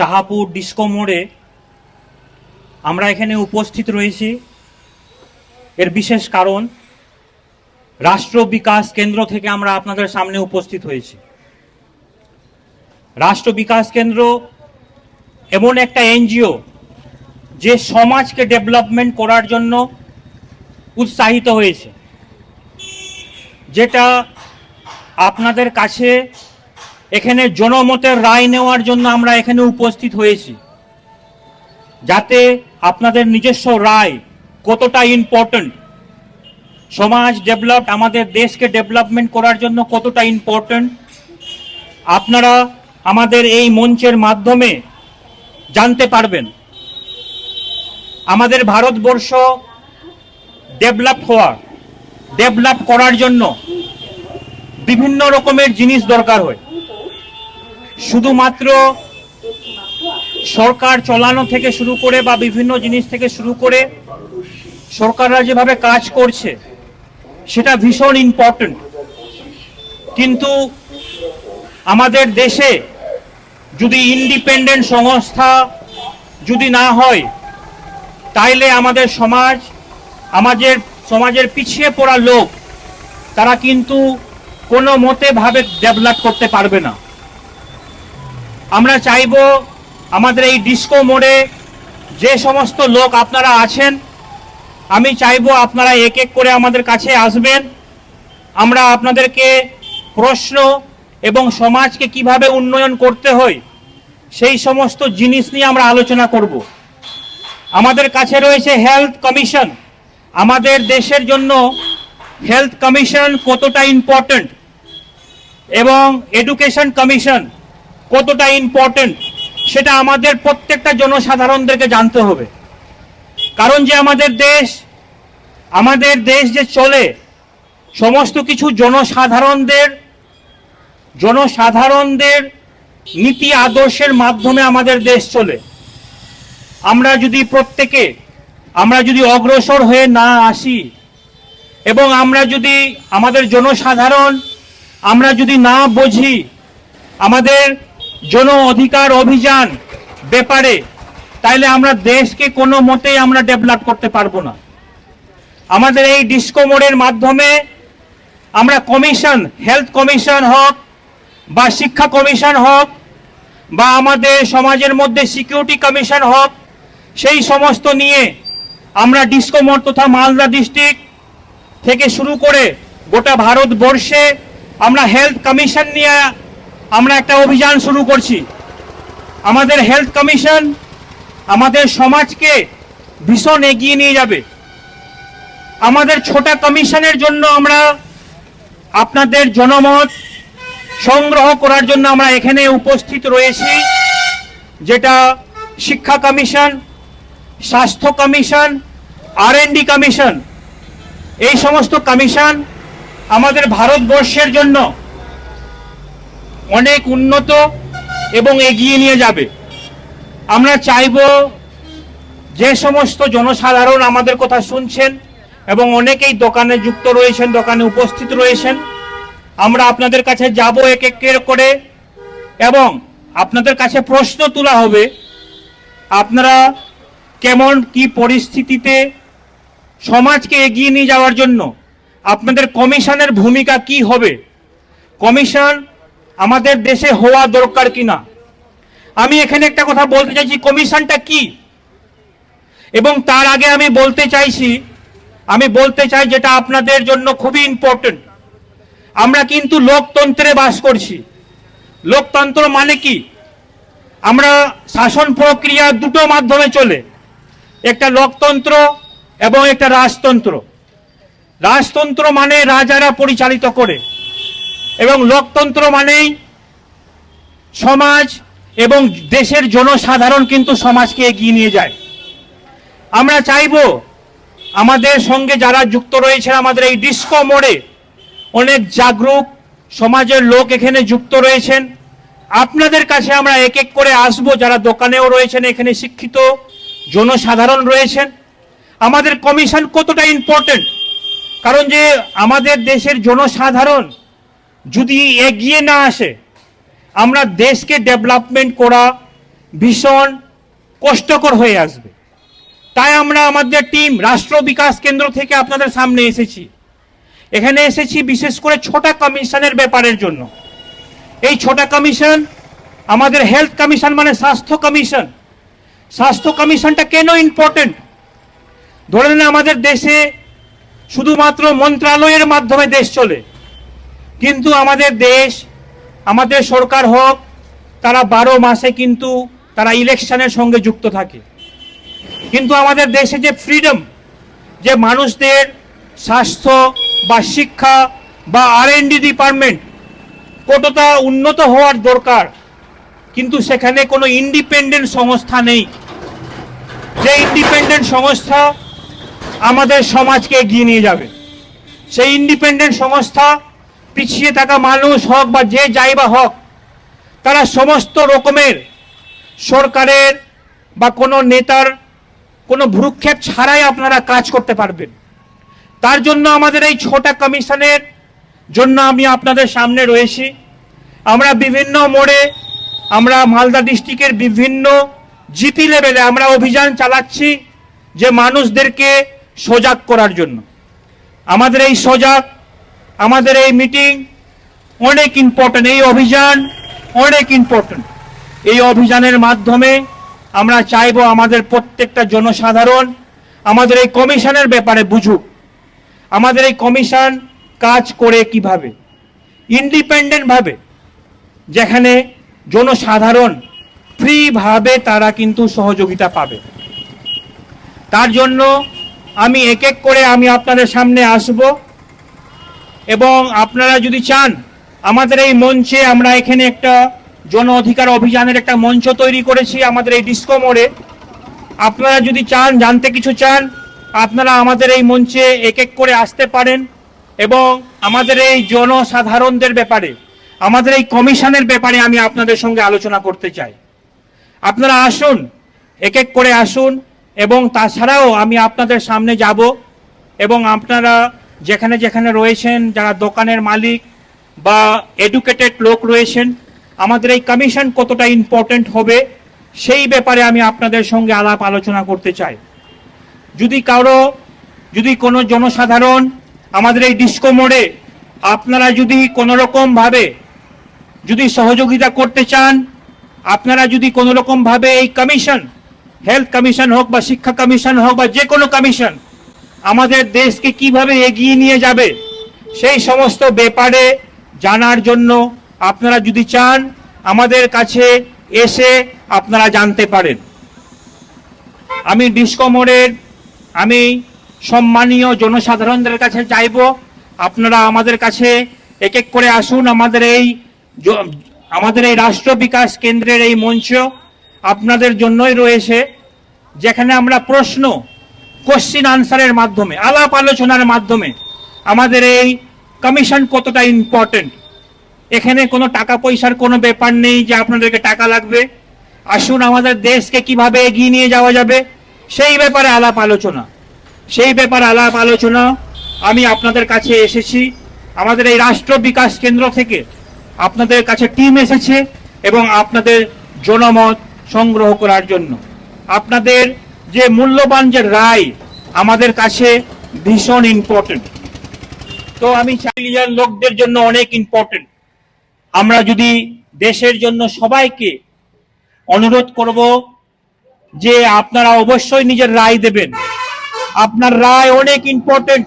চাহাপুর disco মোড়ে আমরা এখানে উপস্থিত রয়েছি। এর বিশেষ কারণ, রাষ্ট্র বিকাশ কেন্দ্র থেকে আমরা আপনাদের সামনে উপস্থিত হয়েছি। রাষ্ট্র বিকাশ কেন্দ্র এমন একটা এনজিও যে সমাজকে ডেভেলপমেন্ট করার জন্য উৎসাহিত হয়েছে। যেটা আপনাদের কাছে এখানে জনমতের রায় নেওয়ার জন্য আমরা এখানে উপস্থিত হয়েছি। যাতে আপনাদের নিজস্ব রায় কতটা ইম্পর্ট্যান্ট সমাজ ডেভেলপ আমাদের দেশকে ডেভেলপমেন্ট করার জন্য কতটা ইম্পর্ট্যান্ট আপনারা আমাদের এই মঞ্চের মাধ্যমে জানতে পারবেন। আমাদের ভারতবর্ষ ডেভেলপ হওয়া ডেভেলপ করার জন্য বিভিন্ন রকমের জিনিস দরকার হয়। শুধুমাত্র সরকার চলানো থেকে শুরু করে বা বিভিন্ন জিনিস থেকে শুরু করে সরকাররা যেভাবে কাজ করছে, সেটা ভীষণ ইম্পর্ট্যান্ট কিন্তু আমাদের দেশে যদি ইন্ডিপেন্ডেন্ট সংস্থা যদি না হয়, তাইলে আমাদের সমাজ, আমাদের সমাজের পিছিয়ে পড়া লোক, তারা কিন্তু কোনো মতে ভাবে ডেভেলপ করতে পারবে না। আমরা চাইব আমাদের এই ডিস্কো মোড়ে যে সমস্ত লোক আপনারা আছেন, আমি চাইব আপনারা এক এক করে আমাদের কাছে আসবেন। আমরা আপনাদেরকে প্রশ্ন এবং সমাজকে কীভাবে উন্নয়ন করতে হয়, সেই সমস্ত জিনিস নিয়ে আমরা আলোচনা করব। আমাদের কাছে রয়েছে হেলথ কমিশন। আমাদের দেশের জন্য হেলথ কমিশন কতটা ইম্পর্ট্যান্ট এবং এডুকেশন কমিশন কতটা ইম্পর্ট্যান্ট সেটা আমাদের প্রত্যেকটা জনসাধারণদেরকে জানতে হবে। কারণ যে আমাদের দেশ আমাদের দেশ যে চলে, সমস্ত কিছু জনসাধারণদের জনসাধারণদের নীতি আদর্শের মাধ্যমে আমাদের দেশ চলে। আমরা যদি প্রত্যেকে, আমরা যদি অগ্রসর হয়ে না আসি, এবং আমরা যদি আমাদের জনসাধারণ, আমরা যদি না বুঝি, আমাদের জন অধিকার অভিযান ব্যাপারে, তাইলে আমরা দেশকে কোনো মতেই আমরা ডেভেলপ করতে পারব না। আমাদের এই ডিস্কো মোড়ের মাধ্যমে আমরা কমিশন, হেলথ কমিশন হোক বা শিক্ষা কমিশন হোক বা আমাদের সমাজের মধ্যে সিকিউরিটি কমিশন হোক, সেই সমস্ত নিয়ে আমরা ডিস্কো মোড় তথা মালদা ডিস্ট্রিক্ট থেকে শুরু করে গোটা ভারতবর্ষে আমরা হেলথ কমিশন নিয়ে আমরা একটা অভিযান শুরু করছি। আমাদের হেলথ কমিশন আমাদের সমাজকে ভীষণ এগিয়ে নিয়ে যাবে। আমাদের ছোটা কমিশনের জন্য আমরা আপনাদের জনমত সংগ্রহ করার জন্য আমরা এখানে উপস্থিত রয়েছি, যেটা শিক্ষা কমিশন, স্বাস্থ্য কমিশন আর কমিশন, এই সমস্ত কমিশন আমাদের ভারতবর্ষের জন্য অনেক উন্নত এবং এগিয়ে নিয়ে যাবে। আমরা চাইব যে সমস্ত জনসাধারণ আমাদের কথা শুনছেন এবং অনেকেই দোকানে যুক্ত রয়েছেন, দোকানে উপস্থিত রয়েছেন। আমরা আপনাদের কাছে যাব এক এক করে এবং আপনাদের কাছে প্রশ্ন তোলা হবে, আপনারা কেমন, কি পরিস্থিতিতে সমাজকে এগিয়ে নিয়ে যাওয়ার জন্য আপনাদের কমিশনের ভূমিকা কি হবে? কমিশন আমাদের দেশে হওয়া দরকার কিনা? আমি এখানে একটা কথা বলতে চাইছি, কমিশনটা কি? এবং তার আগে আমি বলতে চাইছি, আমি বলতে চাই যেটা আপনাদের জন্য খুবই ইম্পর্টেন্ট আমরা কিন্তু লোকতন্ত্রে বাস করছি। লোকতন্ত্র মানে কি? আমরা শাসন প্রক্রিয়া দুটো মাধ্যমে চলে। একটা লোকতন্ত্র এবং একটা রাজতন্ত্র। রাজতন্ত্র মানে রাজারা পরিচালিত করে। এবং লোকতন্ত্র মানেই সমাজ এবং দেশের জনসাধারণ কিন্তু সমাজকে এগিয়ে নিয়ে যায়। আমরা চাইব আমাদের সঙ্গে যারা যুক্ত রয়েছেন আমাদের এই ডিস্কো মোড়ে অনেক জাগরুক সমাজের লোক এখানে যুক্ত রয়েছেন। আপনাদের কাছে আমরা এক এক করে আসব, যারা দোকানেও রয়েছেন, এখানে শিক্ষিত জনসাধারণ রয়েছেন। আমাদের কমিশন কতটা ইম্পর্টেন্ট কারণ যে আমাদের দেশের জনসাধারণ যদি এগিয়ে না আসে, আমরা দেশকে ডেভেলপমেন্ট করা ভীষণ কষ্টকর হয়ে আসবে। তাই আমরা আমাদের টিম রাষ্ট্র বিকাশ কেন্দ্র থেকে আপনাদের সামনে এসেছি। এখানে এসেছি বিশেষ করে ছোটা কমিশনের ব্যাপারের জন্য। এই ছোটা কমিশন আমাদের হেলথ কমিশন মানে স্বাস্থ্য কমিশন। স্বাস্থ্য কমিশনটা কেন ইম্পর্টেন্ট ধরে নিন আমাদের দেশে শুধুমাত্র মন্ত্রালয়ের মাধ্যমে দেশ চলে। কিন্তু আমাদের দেশ, আমাদের সরকার হোক, তারা বারো মাসে কিন্তু তারা ইলেকশনের সঙ্গে যুক্ত থাকে। কিন্তু আমাদের দেশে যে ফ্রিডম যে মানুষদের স্বাস্থ্য বা শিক্ষা বা আর ডিপার্টমেন্ট কতটা উন্নত হওয়ার দরকার, কিন্তু সেখানে কোনো ইন্ডিপেন্ডেন্ট সংস্থা নেই। যে ইন্ডিপেন্ডেন্ট সংস্থা আমাদের সমাজকে এগিয়ে নিয়ে যাবে। সেই ইন্ডিপেন্ডেন্ট সংস্থা পিছিয়ে থাকা মানুষ হোক বা যে যাই বা হোক, তারা সমস্ত রকমের সরকারের বা কোনো নেতার কোনো ভ্রুক্ষেপ ছাড়াই আপনারা কাজ করতে পারবেন। তার জন্য আমাদের এই ছোটা কমিশনের জন্য আমি আপনাদের সামনে রয়েছি। আমরা বিভিন্ন মোড়ে, আমরা মালদা ডিস্ট্রিক্টের বিভিন্ন জিপি লেভেলে আমরা অভিযান চালাচ্ছি যে মানুষদেরকে সজাগ করার জন্য। আমাদের এই সজাগ আমাদের এই মিটিং অনেক ইম্পর্টেন্ট এই অভিযান অনেক ইম্পর্টেন্ট এই অভিযানের মাধ্যমে আমরা চাইব আমাদের প্রত্যেকটা জনসাধারণ আমাদের এই কমিশনের ব্যাপারে বুঝুক। আমাদের এই কমিশন কাজ করে কীভাবে? ইন্ডিপেন্ডেন্ট ভাবে। যেখানে জনসাধারণ ফ্রিভাবে তারা কিন্তু সহযোগিতা পাবে। তার জন্য আমি এক এক করে আমি আপনাদের সামনে আসব। এবং আপনারা যদি চান, আমাদের এই মঞ্চে আমরা এখানে একটা জন অধিকার অভিযানের একটা মঞ্চ তৈরি করেছি আমাদের এই ডিস্কো মোড়ে। আপনারা যদি চান, জানতে কিছু চান, আপনারা আমাদের এই মঞ্চে এক এক করে আসতে পারেন এবং আমাদের এই জনসাধারণদের ব্যাপারে, আমাদের এই কমিশনের ব্যাপারে আমি আপনাদের সঙ্গে আলোচনা করতে চাই। আপনারা আসুন এক এক করে আসুন এবং তাছাড়াও আমি আপনাদের সামনে যাব এবং আপনারা যেখানে যেখানে রয়েছেন, যারা দোকানের মালিক বা এডুকেটেড লোক রয়েছেন, আমাদের এই কমিশন কতটা ইম্পর্টেন্ট হবে সেই ব্যাপারে আমি আপনাদের সঙ্গে আলাপ আলোচনা করতে চাই। যদি কারও, যদি কোনো জনসাধারণ আমাদের এই ডিস্কো মোড়ে আপনারা যদি কোনো রকম ভাবে যদি সহযোগিতা করতে চান, আপনারা যদি কোনো রকম ভাবে এই কমিশন হেলথ কমিশন হোক বা শিক্ষা কমিশন হোক বা যে কোনো কমিশন আমাদের দেশকে কীভাবে এগিয়ে নিয়ে যাবে, সেই সমস্ত ব্যাপারে জানার জন্য আপনারা যদি চান, আমাদের কাছে এসে আপনারা জানতে পারেন। আমি ডিসকমরের, আমি সম্মানীয় জনসাধারণদের কাছে চাইব, আপনারা আমাদের কাছে এক এক করে আসুন, আমাদের এই আমাদের এই রাষ্ট্র বিকাশ কেন্দ্রের এই মঞ্চ আপনাদের জন্যই রয়েছে, যেখানে আমরা প্রশ্ন কোশ্চিন আনসারের মাধ্যমে, আলাপ আলোচনার মাধ্যমে আমাদের এই কমিশন কতটা ইম্পর্টেন্ট এখানে কোনো টাকা পয়সার কোনো ব্যাপার নেই যে আপনাদেরকে টাকা লাগবে। আসুন আমাদের দেশকে কীভাবে এগিয়ে নিয়ে যাওয়া যাবে, সেই ব্যাপারে আলাপ আলোচনা। সেই ব্যাপারে আলাপ আলোচনা আমি আপনাদের কাছে এসেছি। আমাদের এই রাষ্ট্র বিকাশ কেন্দ্র থেকে আপনাদের কাছে টিম এসেছে এবং আপনাদের জনমত সংগ্রহ করার জন্য। আপনাদের যে মূল্যবান যে রায় আমাদের কাছে ভীষণ ইম্পর্টেন্ট তো আমি চাইলিয়ার লোকদের জন্য অনেক ইম্পর্টেন্ট আমরা যদি দেশের জন্য সবাইকে অনুরোধ করব যে আপনারা অবশ্যই নিজের রায় দেবেন। আপনার রায় অনেক ইম্পর্টেন্ট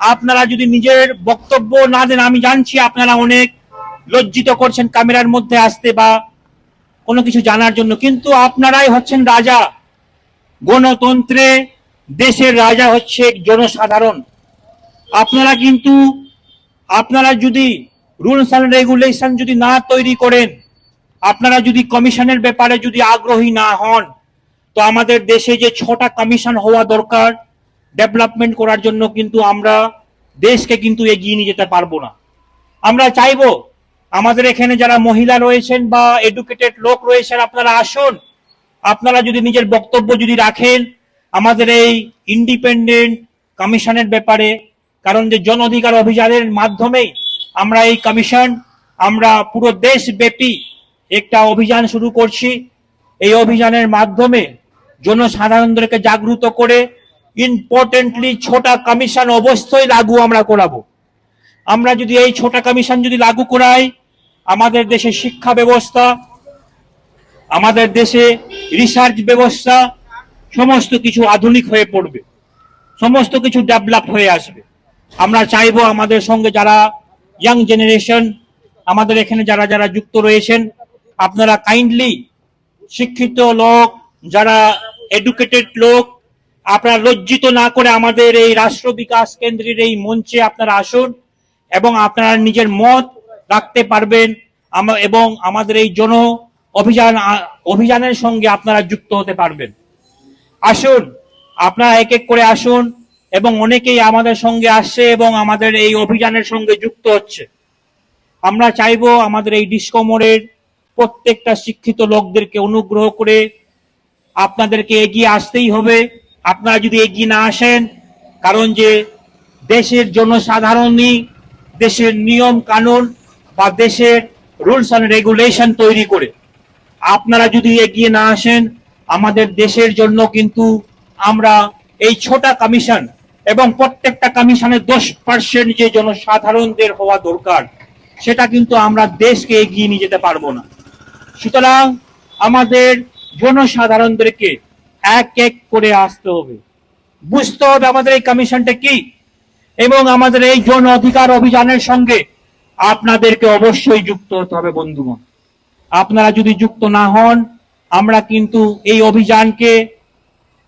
আপনারা যদি নিজের বক্তব্য না দেন, আমি জানছি আপনারা অনেক লজ্জিত করছেন ক্যামেরার মধ্যে আসতে বা কোনো কিছু জানার জন্য, কিন্তু আপনারাই হচ্ছেন রাজা। গণতন্ত্রে দেশের রাজা হচ্ছে জনসাধারণ। আপনারা কিন্তু, আপনারা যদি রুলস অ্যান্ড রেগুলেশন যদি না তৈরি করেন, আপনারা যদি কমিশনের ব্যাপারে যদি আগ্রহী না হন, তো আমাদের দেশে যে ছটা কমিশন হওয়া দরকার, ডেভেলপমেন্ট করার জন্য কিন্তু আমরা দেশকে কিন্তু এগিয়ে নিয়ে যেতে পারব না। আমরা চাইব আমাদের এখানে যারা মহিলা রয়েছেন বা এডুকেটেড লোক রয়েছেন, আপনারা আসুন। আপনারা যদি নিজের বক্তব্য যদি রাখেন, আমাদের এই ইন্ডিপেন্ডেন্ট কমিশনের ব্যাপারে, কারণ যে জন অধিকার অভিযানের মাধ্যমেই আমরা এই কমিশন, আমরা পুরো দেশব্যাপী একটা অভিযান শুরু করছি। এই অভিযানের মাধ্যমে জনসাধারণদেরকে জাগ্রত করে ইম্পর্টেন্টলি ছোটা কমিশন অবশ্যই লাগু আমরা করাবো। আমরা যদি এই ছোটা কমিশন যদি লাগু করাই, আমাদের দেশে শিক্ষা ব্যবস্থা আমাদের দেশে রিসার্চ ব্যবস্থা সমস্ত কিছু আধুনিক হয়ে পড়বে। সমস্ত কিছু ডেভেলপ হয়ে আসবে। আমরা চাইব আমাদের সঙ্গে যারা ইয়াং জেনারেশন আমাদের এখানে যারা যারা যুক্ত রয়েছেন, আপনারা কাইন্ডলি শিক্ষিত লোক, যারা এডুকেটেড লোক, আপনারা লজ্জিত না করে আমাদের এই রাষ্ট্র বিকাশ কেন্দ্রের এই মঞ্চে আপনারা আসুন এবং আপনারা নিজের মত রাখতে পারবেন। এবং আমাদের এই জন অভিযান অভিযানের সঙ্গে আপনারা যুক্ত হতে পারবেন। আসুন, আপনারা এক এক করে আসুন এবং অনেকেই আমাদের সঙ্গে আসছে এবং আমাদের এই অভিযানের সঙ্গে যুক্ত হচ্ছে। আমরা চাইব আমাদের এই ডিসকমরের প্রত্যেকটা শিক্ষিত লোকদেরকে অনুগ্রহ করে আপনাদেরকে এগিয়ে আসতেই হবে। আপনারা যদি এগিয়ে না আসেন, কারণ যে দেশের জনসাধারণই দেশের নিয়ম কানুন বা দেশের রুলস অ্যান্ড রেগুলেশন তৈরি করে। আপনারা যদি এগিয়ে না আসেন, আমাদের দেশের জন্য কিন্তু আমরা এই ছোটা কমিশন এবং প্রত্যেকটা কমিশনের দশ পার্সেন্ট যে জনসাধারণদের হওয়া দরকার, সেটা কিন্তু আমরা দেশকে এগিয়ে নিয়ে যেতে পারব না। সুতরাং আমাদের জনসাধারণদেরকে এক এক করে আসতে হবে। বুঝতে হবে আমাদের এই কমিশনটা কি এবং আমাদের এই জন অধিকার অভিযানের সঙ্গে আপনাদেরকে অবশ্যই যুক্ত হতে হবে, বন্ধুগণ। আপনারা যদি যুক্ত না হন, আমরা কিন্তু এই অভিযানকে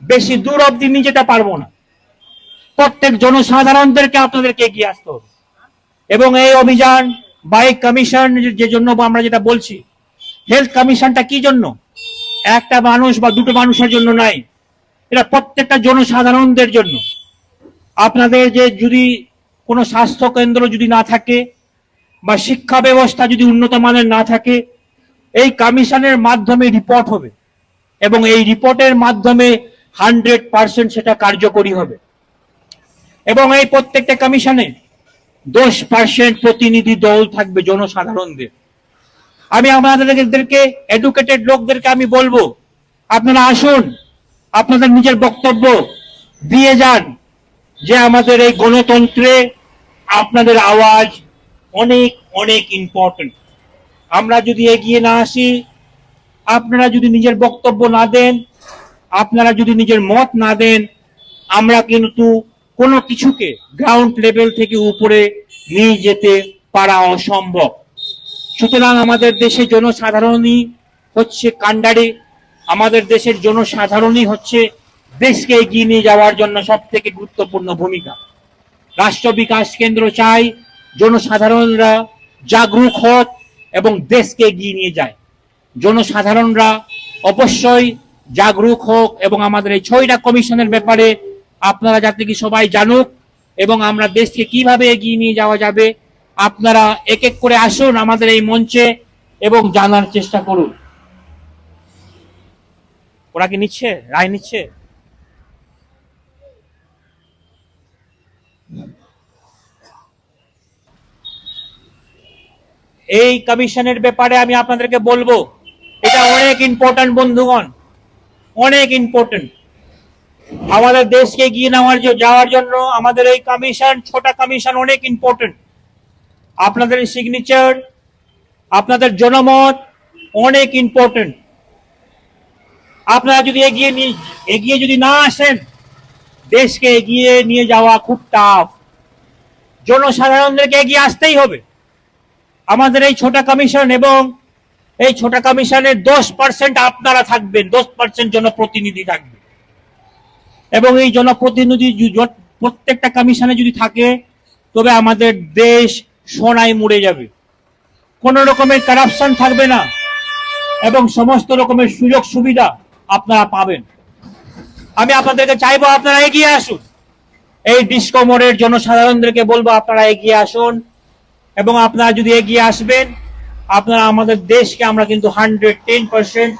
বেশি দূর অব্দি নিয়ে যেতে পারব না। প্রত্যেক জনসাধারণদেরকে আপনাদেরকে এগিয়ে আসতে হবে। এবং এই অভিযান বাইক কমিশন যে জন্য আমরা যেটা বলছি হেলথ কমিশনটা কি জন্য? একটা মানুষ বা দুটো মানুষের জন্য নাই, এটা প্রত্যেকটা জনসাধারণদের জন্য। আপনাদের যে যদি কোনো স্বাস্থ্য কেন্দ্র যদি না থাকে বা শিক্ষা ব্যবস্থা যদি উন্নত মানের না থাকে এই কমিশনের মাধ্যমে রিপোর্ট হবে এবং এই রিপোর্টের মাধ্যমে হান্ড্রেড পার্সেন্ট সেটা কার্যকরী হবে। এবং এই প্রত্যেকটা কমিশনে দশ পার্সেন্ট প্রতিনিধি দল থাকবে জনসাধারণদের। আমি আমাদেরকে এডুকেটেড লোকদেরকে আমি বলব, আপনারা আসুন, আপনাদের নিজের বক্তব্য দিয়ে যান যে আমাদের এই গণতন্ত্রে আপনাদের আওয়াজ অনেক অনেক ইম্পর্টেন্ট আমরা যদি এগিয়ে না আসি, আপনারা যদি নিজের বক্তব্য না দেন, আপনারা যদি নিজের মত না দেন, আমরা কিন্তু কোনো কিছুকে গ্রাউন্ড লেভেল থেকে উপরে নিয়ে যেতে পারা অসম্ভব। সুতরাং আমাদের দেশে জনসাধারণই হচ্ছে কাণ্ডারে, আমাদের দেশের জনসাধারণই হচ্ছে দেশকে এগিয়ে নিয়ে যাওয়ার জন্য সব থেকে গুরুত্বপূর্ণ ভূমিকা। রাষ্ট্র বিকাশ কেন্দ্র চাই, জনসাধারণরা জাগরুক হোক এবং দেশকে এগিয়ে নিয়ে যায়। জনসাধারণরা অবশ্যই জাগরুক হোক এবং আমাদের এই ছয়টা কমিশনের ব্যাপারে আপনারা যাতে কি সবাই জানুক এবং আমরা দেশকে কীভাবে এগিয়ে নিয়ে যাওয়া যাবে, আপনারা এক এক করে আসুন আমাদের এই মঞ্চে এবং জানার চেষ্টা করুন। ওরা কি নিচ্ছে? রায় নিচ্ছে? এই কমিশনের ব্যাপারে আমি আপনাদেরকে বলব, এটা অনেক ইম্পর্টেন্ট বন্ধুগণ, অনেক ইম্পর্টেন্ট আমাদের দেশকে এগিয়ে নেওয়ার যাওয়ার জন্য আমাদের এই কমিশন, ছোটা কমিশন অনেক ইম্পর্টেন্ট আপনাদের সিগনেচার আপনাদের জনমত অনেক ইম্পর্টেন্ট আপনারা যদি এগিয়ে নিয়ে এগিয়ে যদি না আসেন, দেশকে এগিয়ে নিয়ে যাওয়া খুব টাফ জনসাধারণদেরকে এগিয়ে আসতেই হবে। আমাদের এই ছোটা কমিশন এবং এই ছোটা কমিশনের দশ পার্সেন্ট আপনারা থাকবেন, দশ পার্সেন্ট জনপ্রতিনিধি থাকবে। এবং এই জনপ্রতিনিধি প্রত্যেকটা কমিশনে যদি থাকে, তবে আমাদের দেশ সোনায় মুড়ে যাবে। কোন রকমের কারাপশন থাকবে না, এবং সমস্ত রকমের সুযোগ সুবিধা আপনারা পাবেন। আমি আপনাদেরকে চাইব আপনারা এগিয়ে আসুন। এই ডিসকমরের জনসাধারণদেরকে বলব আপনারা এগিয়ে আসুন। এবং আপনারা যদি এগিয়ে আসবেন, আপনারা আমাদের দেশকে আমরা কিন্তু হান্ড্রেড টেন পার্সেন্ট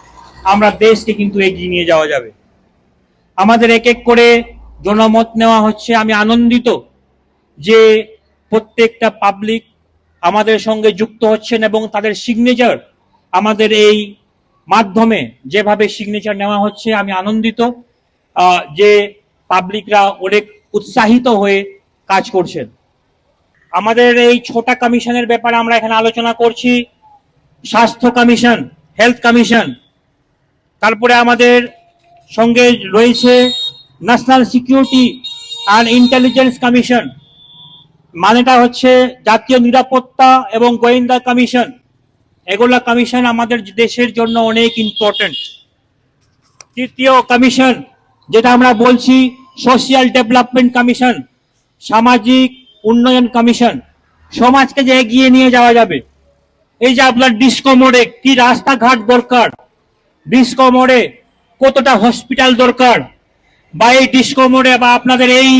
আমরা দেশকে কিন্তু এগিয়ে নিয়ে যাওয়া যাবে। আমাদের এক এক করে জনমত নেওয়া হচ্ছে। আমি আনন্দিত যে প্রত্যেকটা পাবলিক আমাদের সঙ্গে যুক্ত হচ্ছেন এবং তাদের সিগনেচার আমাদের এই মাধ্যমে যেভাবে সিগনেচার নেওয়া হচ্ছে, আমি আনন্দিত যে পাবলিকরা অনেক উৎসাহিত হয়ে কাজ করছেন। আমাদের এই ছোটা কমিশনের ব্যাপারে আমরা এখানে আলোচনা করছি। স্বাস্থ্য কমিশন, হেলথ কমিশন, তারপরে আমাদের সঙ্গে রয়েছে national security and intelligence commission, মানেটা হচ্ছে জাতীয় নিরাপত্তা এবং গোয়েন্দা কমিশন। এগুলা কমিশন আমাদের দেশের জন্য অনেক ইম্পর্টেন্ট তৃতীয় কমিশন, যেটা আমরা বলছি সোশিয়াল ডেভেলপমেন্ট কমিশন, সামাজিক উন্নয়ন কমিশন, সমাজকে যে এগিয়ে নিয়ে যাওয়া যাবে। এই যে আপনার ডিস্কো মোড়ে কি রাস্তাঘাট দরকার? ডিস্কো মোড়ে কতটা হসপিটাল দরকার? বা এই ডিস্কো মোড়ে বা আপনাদের এই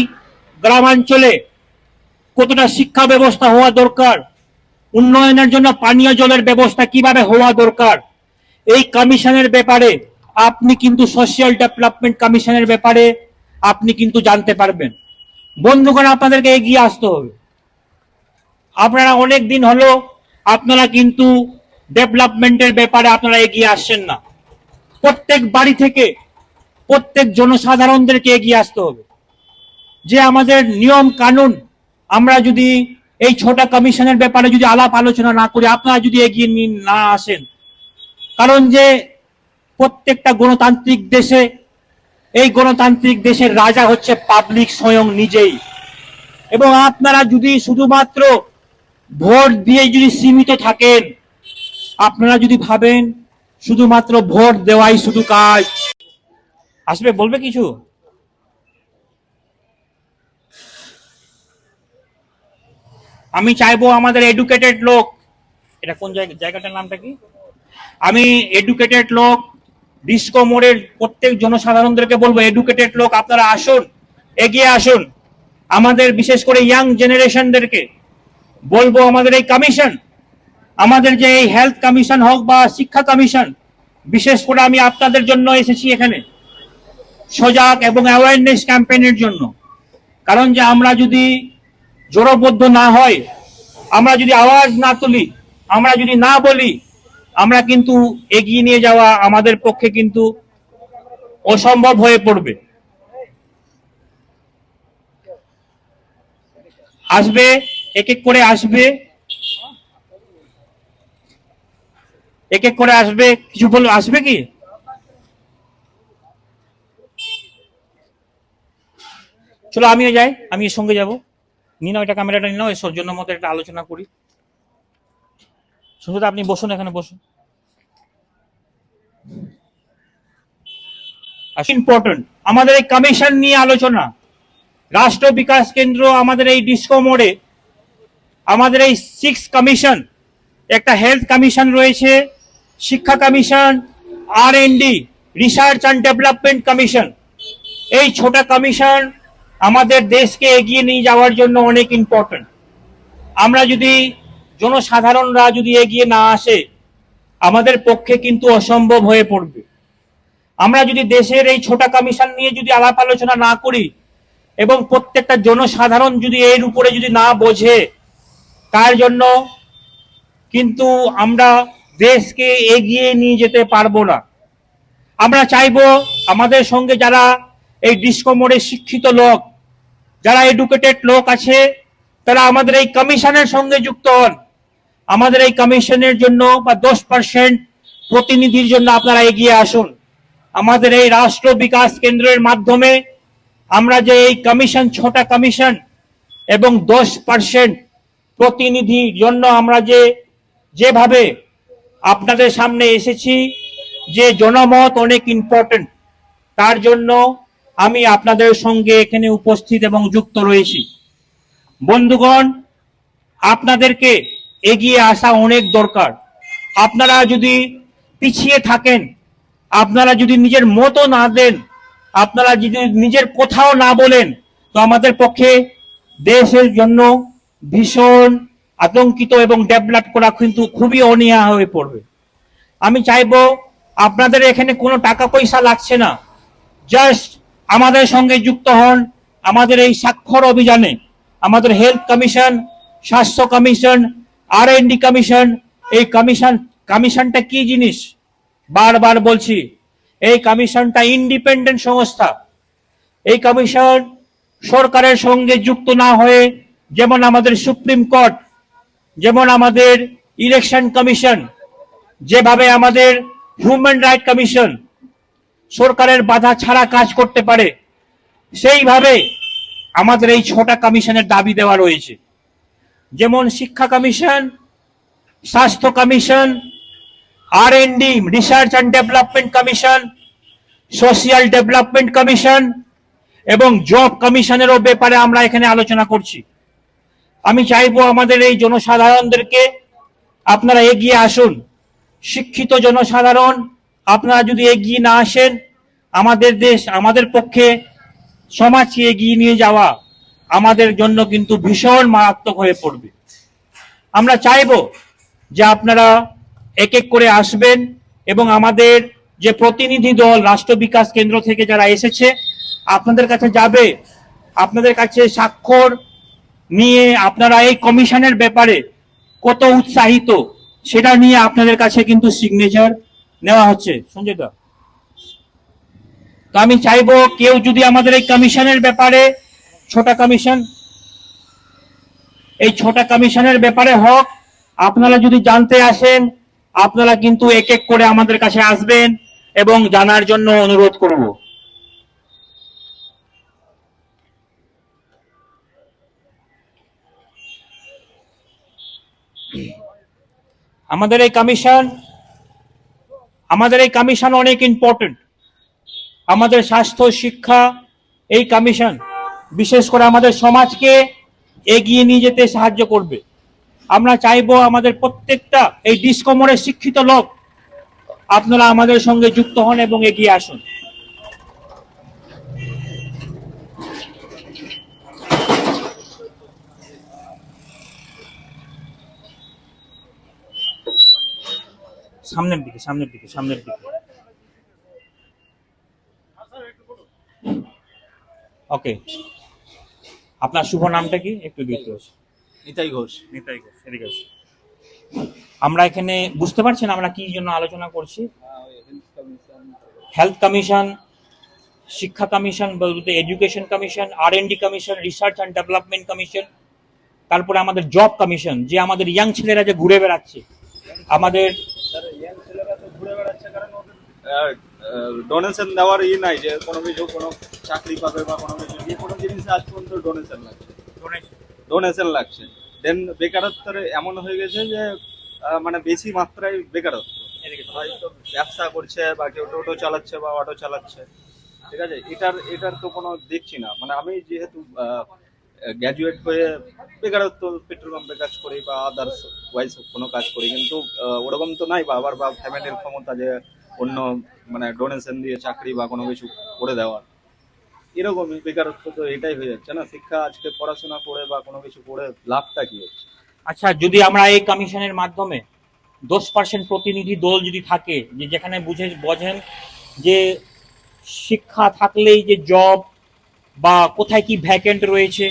গ্রামাঞ্চলে কতটা শিক্ষা ব্যবস্থা হওয়া দরকার? উন্নয়নের জন্য পানীয় জলের ব্যবস্থা কীভাবে হওয়া দরকার? এই কমিশনের ব্যাপারে আপনি কিন্তু সোশিয়াল ডেভেলপমেন্ট কমিশনের ব্যাপারে আপনি কিন্তু জানতে পারবেন। বন্ধুগণ, আপনাদেরকে এগিয়ে আসতে হবে। আপনারা অনেক দিন হলো আপনারা কিন্তু ডেভেলপমেন্টের ব্যাপারে আপনারা এগিয়ে আসছেন না। প্রত্যেক বাড়ি থেকে প্রত্যেক জনসাধারণদেরকে এগিয়ে আসতে হবে। যে আমাদের নিয়ম কানুন, আমরা যদি এই ছোটা কমিশনের ব্যাপারে যদি আলাপ আলোচনা না করি, আপনারা যদি এগিয়ে নি- আসেন। কারণ যে প্রত্যেকটা গণতান্ত্রিক দেশে এই গণতান্ত্রিক দেশের রাজা হচ্ছে পাবলিক স্বয়ং নিজেই। এবং আপনারা যদি শুধুমাত্র ভোট দিয়ে যদি সীমিত থাকেন, আপনারা যদি ভাবেন শুধুমাত্র ভোট দেওয়াই শুধু কাজ। আসবে, বলবে কিছু? আমি চাইব আমাদের এডুকেটেড লোক, এটা কোন জায়গা জায়গাটার নামটা কি? আমি এডুকেটেড লোক ডিস্কো মোড়ের প্রত্যেক জনসাধারণদেরকে বলব এডুকেটেড লোক, আপনারা আসুন, এগিয়ে আসুন। আমাদের বিশেষ করে ইয়াং জেনারেশনদেরকে বলব, আমাদের এই কমিশন আমাদের যে এই হেলথ কমিশন হোক বা শিক্ষা কমিশন বিশেষ করে আমি আপনাদের জন্য এসেছি এখানে। সজাগ এবং অ্যাওয়ারনেস ক্যাম্পেইনের জন্য। কারণ যে আমরা যদি জোরবদ্ধ না হয়, আমরা যদি আওয়াজ না তুলি, আমরা যদি না বলি আমরা কিন্তু এগিয়ে নিয়ে যাওয়া আমাদের পক্ষে কিন্তু অসম্ভব হয়ে পড়বে। আসবে এক এক করে আসবে। এক এক করে আসবে, কিছু বল, আসবে কি? চলো আমিও যাই আমি এর সঙ্গে যাব। নিয়ে নাও এটা ক্যামেরাটা নিয়ে নাও, এর সৌজন্য মতো একটা আলোচনা করি। শুধু আপনি বসুন এখানে, বসুন। ইম্পর্টেন্ট আমাদের এই কমিশন নিয়ে আলোচনা। রাষ্ট্র বিকাশ কেন্দ্র আমাদের এই ডিসকো মোড়ে আমাদের এই সিক্স কমিশন একটা হেলথ কমিশন রয়েছে, শিক্ষা commission R D research and development commission এই ছোট কমিশন আমাদের দেশকে এগিয়ে নিয়ে যাওয়ার জন্য অনেক ইম্পর্টেন্ট আমরা যদি জনসাধারণরা যদি এগিয়ে না আসে, আমাদের পক্ষে কিন্তু অসম্ভব হয়ে পড়বে। আমরা যদি দেশের এই ছোট কমিশন নিয়ে যদি আলাপ আলোচনা না করি, এবং প্রত্যেকটা জনসাধারণ যদি এর উপরে যদি না বোঝে, তার জন্য কিন্তু আমরা দেশকে এগিয়ে নিয়ে যেতে পারব না। আমরা চাইব আমাদের সঙ্গে যারা এই ডিসকো মোড়ে শিক্ষিত লোক, যারা এডুকেটেড লোক আছে, তারা আমাদের এই কমিশনের সঙ্গে যুক্ত হন। আমাদের এই কমিশনের জন্য বা দশ পার্সেন্ট প্রতিনিধির জন্য আপনারা এগিয়ে আসুন। আমাদের এই রাষ্ট্র বিকাশ কেন্দ্রের মাধ্যমে আমরা যে এই কমিশন, ছোটা কমিশন এবং দশ পার্সেন্ট প্রতিনিধির জন্য আমরা যে, যেভাবে আপনাদের সামনে এসেছি, যে জনমত অনেক ইম্পর্টেন্ট তার জন্য আমি আপনাদের সঙ্গে এখানে উপস্থিত এবং যুক্ত রয়েছি। বন্ধুগণ, আপনাদেরকে এগিয়ে আসা অনেক দরকার। আপনারা যদি পিছিয়ে থাকেন, আপনারা যদি নিজের মতো না দেন, আপনারা যদি নিজের কোথাও না বলেন, তো আমাদের পক্ষে দেশের জন্য ভীষণ আতঙ্কিত এবং ডেভেলপ করা কিন্তু খুবই অনীহা হয়ে পড়বে। আমি চাইব আপনাদের এখানে কোনো টাকা পয়সা লাগছে না। জাস্ট আমাদের সঙ্গে যুক্ত হন, আমাদের এই স্বাক্ষর অভিযানে। আমাদের হেলথ কমিশন, স্বাস্থ্য commission R and D commission এই কমিশন কমিশনটা কি জিনিস? বারবার বলছি, এই কমিশনটা ইন্ডিপেন্ডেন্ট সংস্থা। এই কমিশন সরকারের সঙ্গে যুক্ত না হয়ে, যেমন আমাদের সুপ্রিম কোর্ট যেমন আমাদের ইলেকশন কমিশন যেভাবে আমাদের হিউম্যান রাইট কমিশন সরকারের বাধা ছাড়া কাজ করতে পারে, সেইভাবে আমাদের এই ছটা কমিশনের দাবি দেওয়া রয়েছে। যেমন শিক্ষা কমিশন, স্বাস্থ্য commission R D research and development commission social development commission এবং জব কমিশনেরও ব্যাপারে আমরা এখানে আলোচনা করছি। আমি চাইব আমাদের এই জনসাধারণদেরকে আপনারা এগিয়ে আসুন। শিক্ষিত জনসাধারণ, আপনারা যদি এগিয়ে না আসেন, আমাদের দেশ, আমাদের পক্ষে সমাজকে এগিয়ে নিয়ে যাওয়া আমাদের জন্য কিন্তু ভীষণ মারাত্মক হয়ে পড়বে। আমরা চাইব যে আপনারা এক এক করে আসবেন এবং আমাদের যে প্রতিনিধি দল, রাষ্ট্র বিকাশ কেন্দ্র থেকে যারা এসেছে, আপনাদের কাছে যাবে, আপনাদের কাছে স্বাক্ষর নিয়ে আপনারা এই কমিশনের ব্যাপারে কত উৎসাহিত, সেটা নিয়ে আপনাদের কাছে কিন্তু সিগনেচার নেওয়া হচ্ছে। সঞ্জয় দা। তো আমি চাইব কেউ যদি আমাদের এই কমিশনের ব্যাপারে ছোটা কমিশন। এই ছোটা কমিশনের ব্যাপারে হোক, আপনারা যদি জানতে আসেন, আপনারা কিন্তু এক এক করে আমাদের কাছে আসবেন এবং জানার জন্য অনুরোধ করব। আমাদের এই কমিশন, আমাদের এই কমিশন অনেক ইম্পর্টেন্ট আমাদের স্বাস্থ্য, শিক্ষা, এই কমিশন বিশেষ করে আমাদের সমাজকে এগিয়ে নিয়ে যেতে সাহায্য করবে। আমরা চাইব আমাদের প্রত্যেকটা এই ডিসকমরের শিক্ষিত লোক আপনারা আমাদের সঙ্গে যুক্ত হন এবং এগিয়ে আসুন। সামনের দিকে সামনের দিকে সামনের দিকে। ওকে। আপনার শুভ নামটা কি? একটু দিতে নিতাই ঘোষ। নিতাই ঘোষ, এদিকে। আমরা এখানে বুঝতে পারছেন আমরা কি জন্য আলোচনা করছি? হেলথ কমিশন শিক্ষা কমিশন বলতে education commission R and D commission research and development commission তারপরে আমাদের জব কমিশন যে আমাদের ইয়াং ছেলেরা যে ঘুরে বেড়াচ্ছে। আমাদের ডোনেশন দেওয়ার ই নাই যে কোনো কিছু কোনো চাকরি পাবে বা কোনো কিছু যে কোনো জিনিস আজ পর্যন্ত ডোনেশন লাগছে। ডোনেশন লাগছে। দেন বেকারত্বের এমন হয়ে গেছে যে মানে বেশি মাত্রায় বেকারত্ব। হয়তো ব্যবসা করছে বা কেউ টোটো চালাচ্ছে বা অটো চালাচ্ছে। ঠিক আছে? এটার এটার তো কোনো দেখছি না। মানে আমি যেহেতু গ্র্যাজুয়েট হয়ে বেকারত্ব পেট্রোল পাম্পে কাজ করি বা আদার্স ওয়াইজ কোনো কাজ করি কিন্তু ওরকম তো নাই বা আবার বা ফ্যামিলির ক্ষমতা যে অন্য মানে ডোনেশন দিয়ে চাকরি বা কোনো কিছু করে দেওয়ার। এরকমই বেকারত্ব তো এটাই হয়ে যাচ্ছে না। শিক্ষা আজকে পড়াশোনা করে বা কোনো কিছু করে লাভটা কি হচ্ছে? আচ্ছা যদি আমরা এই কমিশনের মাধ্যমে দশ পার্সেন্ট প্রতিনিধি দল যদি থাকে, যে যেখানে বুঝে, বোঝেন যে শিক্ষা থাকলেই যে জব বা কোথায় কি ভ্যাকেন্ট রয়েছে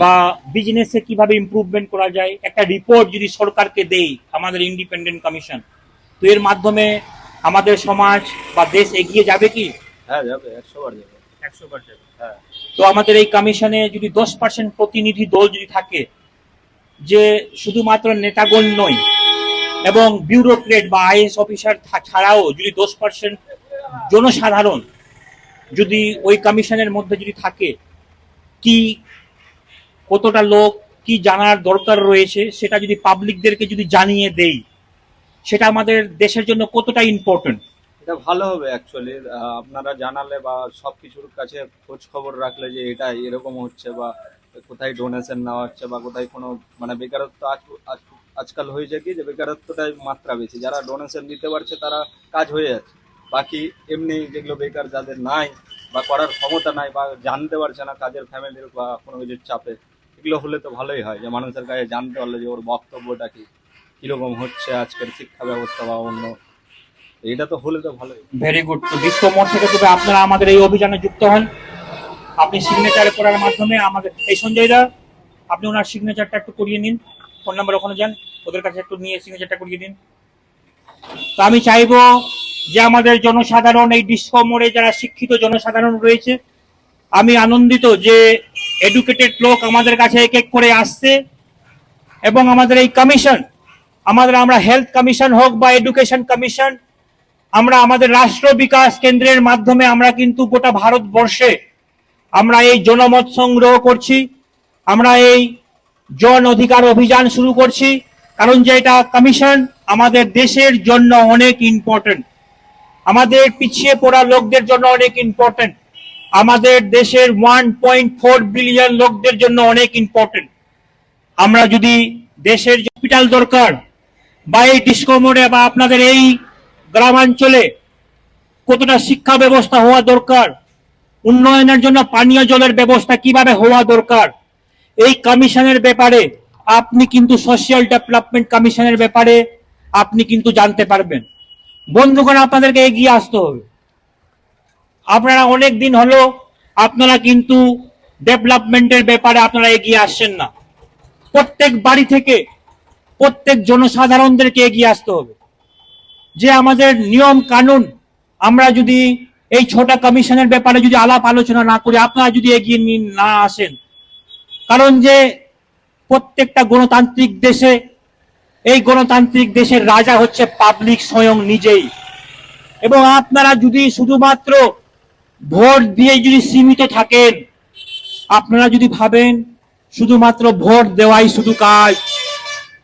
বা বিজনেসে কীভাবে ইমপ্রুভমেন্ট করা যায়, একটা রিপোর্ট যদি সরকারকে দেই, আমাদের ইন্ডিপেন্ডেন্ট কমিশন তো এর মাধ্যমে আমাদের সমাজ বা দেশ এগিয়ে যাবে কি? হ্যাঁ যাবে একশো বার যাবে। একশো পার্সেন্ট হ্যাঁ। তো আমাদের এই কমিশনে যদি দশ পার্সেন্ট প্রতিনিধি দল যদি থাকে যে শুধুমাত্র নেতাগণ নয় এবং বিউরোক্রেট বা আইএস অফিসার ছাড়াও যদি দশ পার্সেন্ট জনসাধারণ যদি ওই কমিশনের মধ্যে যদি থাকে কি কতটা লোক কি জানার দরকার রয়েছে সেটা যদি পাবলিকদেরকে যদি জানিয়ে দেই সেটা আমাদের দেশের জন্য কতটা ইম্পর্টেন্ট এটা ভালো হবে অ্যাকচুয়ালি আপনারা জানালে বা সব কিছুর কাছে খোঁজ খবর রাখলে যে এটা এরকম হচ্ছে বা কোথায় ডোনেশন নেওয়া হচ্ছে বা কোথায় কোনো মানে বেকারত্ব আজ, আজ- আজকাল হয়েছে কি যে বেকারত্বটাই মাত্রা বেশি। যারা ডোনেশন দিতে পারছে তারা কাজ হয়ে যাচ্ছে। বাকি এমনি যেগুলো বেকার যাদের নাই বা করার ক্ষমতা নাই বা জানতে পারছে না কাজের ফ্যামিলির বা কোনো কিছুর চাপে, এগুলো হলে তো ভালোই হয় যে মানুষের কাছে জানতে পারলে যে ওর বক্তব্যটা কি। কীরকম হচ্ছে আজকের শিক্ষা ব্যবস্থা বা অন্য? এটা তো হলে তো ভালোই। ভেরি গুড তো বিশ্ব মোড় থেকে তবে আপনারা আমাদের এই অভিযানে যুক্ত হন। আপনি সিগনেচার করার মাধ্যমে আমাদের এই সঞ্জয় দা, আপনি ওনার সিগনেচারটা একটু করিয়ে নিন। ফোন নাম্বার ওখানে যান। ওদের কাছে একটু নিয়ে সিগনেচারটা করিয়ে দিন। তো আমি চাইব যে আমাদের জনসাধারণ, এই ডিসকো মোড়ে যারা শিক্ষিত জনসাধারণ রয়েছে, আমি আনন্দিত যে এডুকেটেড লোক আমাদের কাছে এক এক করে আসছে এবং আমাদের এই কমিশন আমাদের আমরা হেলথ কমিশন হোক বা এডুকেশন কমিশন আমরা আমাদের রাষ্ট্র বিকাশ কেন্দ্রের মাধ্যমে আমরা কিন্তু গোটা ভারতবর্ষে আমরা এই জনমত সংগ্রহ করছি, আমরা এই জন অধিকার অভিযান শুরু করছি, কারণ যে এটা কমিশন আমাদের দেশের জন্য অনেক ইম্পর্টেন্ট আমাদের পিছিয়ে পড়া লোকদের জন্য অনেক ইম্পর্টেন্ট আমাদের দেশের ওয়ান পয়েন্ট ফোর বিলিয়ন লোকদের জন্য অনেক ইম্পর্টেন্ট আমরা যদি দেশের হসপিটাল দরকার বা এই ডিসকো মোড়ে বা আপনাদের এই গ্রামাঞ্চলে কতটা শিক্ষা ব্যবস্থা হওয়া দরকার? উন্নয়নের জন্য পানীয় জলের ব্যবস্থা কীভাবে হওয়া দরকার? এই কমিশনের ব্যাপারে আপনি কিন্তু সোশ্যাল ডেভেলপমেন্ট কমিশনের ব্যাপারে আপনি কিন্তু জানতে পারবেন। বন্ধুগণ, আপনাদেরকে এগিয়ে আসতে হবে। আপনারা অনেক দিন হলো আপনারা কিন্তু ডেভেলপমেন্টের ব্যাপারে আপনারা এগিয়ে আসছেন না। প্রত্যেক বাড়ি থেকে প্রত্যেক জনসাধারণদেরকে এগিয়ে আসতে হবে। যে আমাদের নিয়ম কানুন, আমরা যদি এই ছোটা কমিশনের ব্যাপারে যদি আলাপ আলোচনা না করি, আপনারা যদি এগিয়ে না আসেন। কারণ যে প্রত্যেকটা গণতান্ত্রিক দেশে, এই গণতান্ত্রিক দেশের রাজা হচ্ছে পাবলিক স্বয়ং নিজেই। এবং আপনারা যদি শুধুমাত্র ভোট দিয়ে যদি সীমিত থাকেন, আপনারা যদি ভাবেন শুধুমাত্র ভোট দেওয়াই শুধু কাজ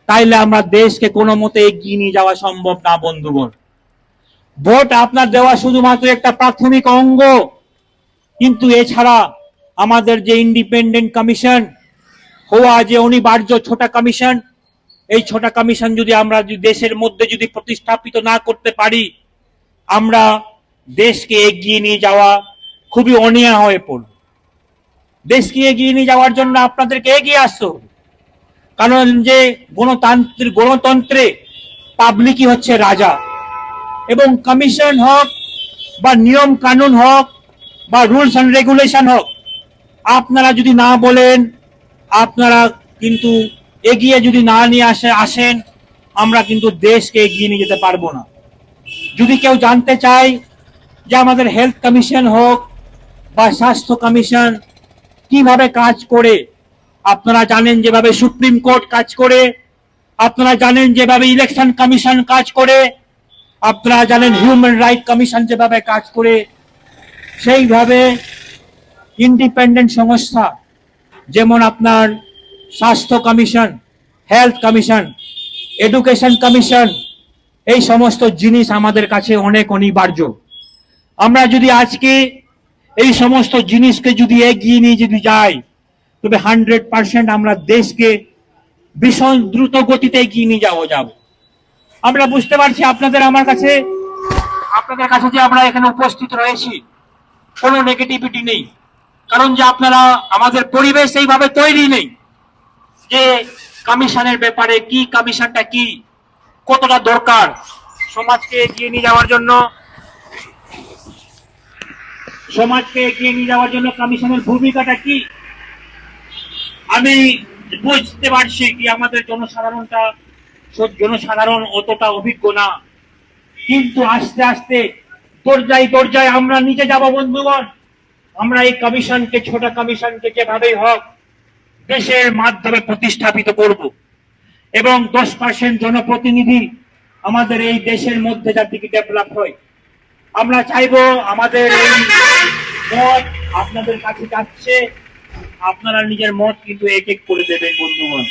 তাইলে আমরা দেশকে কোনো মতে এগিয়ে নিয়ে যাওয়া সম্ভব না, বন্ধুগণ। ভোট আপনার দেওয়া শুধুমাত্র একটা প্রাথমিক অঙ্গ। কিন্তু এছাড়া আমাদের যে ইন্ডিপেন্ডেন্ট কমিশন, হওয়া যে অনিবার্য ছোট কমিশন, এই ছোট কমিশন যদি আমরা দেশের মধ্যে যদি প্রতিস্থাপিত না করতে পারি, আমরা দেশকে এগিয়ে নিয়ে যাওয়া খুবই অনিয়া হয়ে পড়বে। দেশকে এগিয়ে নিয়ে যাওয়ার জন্য আপনাদেরকে এগিয়ে আসতে হবে। কারণ যে গণতান্ত্রিক, গণতন্ত্রে পাবলিকই হচ্ছে রাজা। এবং কমিশন হোক বা নিয়ম কানুন হোক বা রুলস অ্যান্ড রেগুলেশন হোক, আপনারা যদি না বলেন, আপনারা কিন্তু এগিয়ে যদি না নিয়ে আসে, আসেন, আমরা কিন্তু দেশকে এগিয়ে নিয়ে যেতে পারব না। যদি কেউ জানতে চায় যে আমাদের হেলথ কমিশন হোক বা স্বাস্থ্য কমিশন কীভাবে কাজ করে আপনারা জানেন যেভাবে সুপ্রিম কোর্ট কাজ করে, আপনারা জানেন যেভাবে ইলেকশন কমিশন কাজ করে, আপনারা জানেন হিউম্যান রাইট কমিশন যেভাবে কাজ করে, সেইভাবে ইন্ডিপেন্ডেন্ট সংস্থা যেমন আপনার স্বাস্থ্য commission, health commission, education commission, এই সমস্ত জিনিস আমাদের কাছে অনেক অনিবার্য। আমরা যদি আজকে এই সমস্ত জিনিসকে যদি এগিয়ে নিয়ে যদি যাই তবে হান্ড্রেড পার্সেন্ট আমরা দেশকে ভীষণ দ্রুত গতিতে এগিয়ে নিয়ে যাব, যাব। আমরা বুঝতে পারছি আপনাদের আমার কাছে, আপনাদের কাছে যে আমরা এখানে উপস্থিত রয়েছি, কোনো নেগেটিভিটি নেই। কারণ যে আপনারা, আমাদের পরিবেশ এইভাবে তৈরি নেই যে কমিশনের ব্যাপারে কি কমিশনটা কি, কতটা দরকার সমাজকে এগিয়ে নিয়ে যাওয়ার জন্য। সমাজকে এগিয়ে নিয়ে যাওয়ার জন্য কমিশনের ভূমিকাটা কি? আমি বুঝতে পারছি কি আমাদের জনসাধারণটা জনসাধারণ অতটা অভিজ্ঞ না। কিন্তু আস্তে আস্তে দরজায় দরজায় আমরা নিচে যাব বন্ধুগণ। আমরা এই কমিশনকে, ছোট কমিশনকে যেভাবেই হোক দেশের মাধ্যমে প্রতিষ্ঠাপিত করব। এবং দশ পার্সেন্ট জনপ্রতিনিধি আমাদের এই দেশের মধ্যে যাতে কি ডেভেলপ হয়। আমরা চাইব আমাদের এই আপনাদের কাছে যাচ্ছে। আপনারা নিজের মত কিন্তু এক এক করে দেবেন বন্ধুগণ।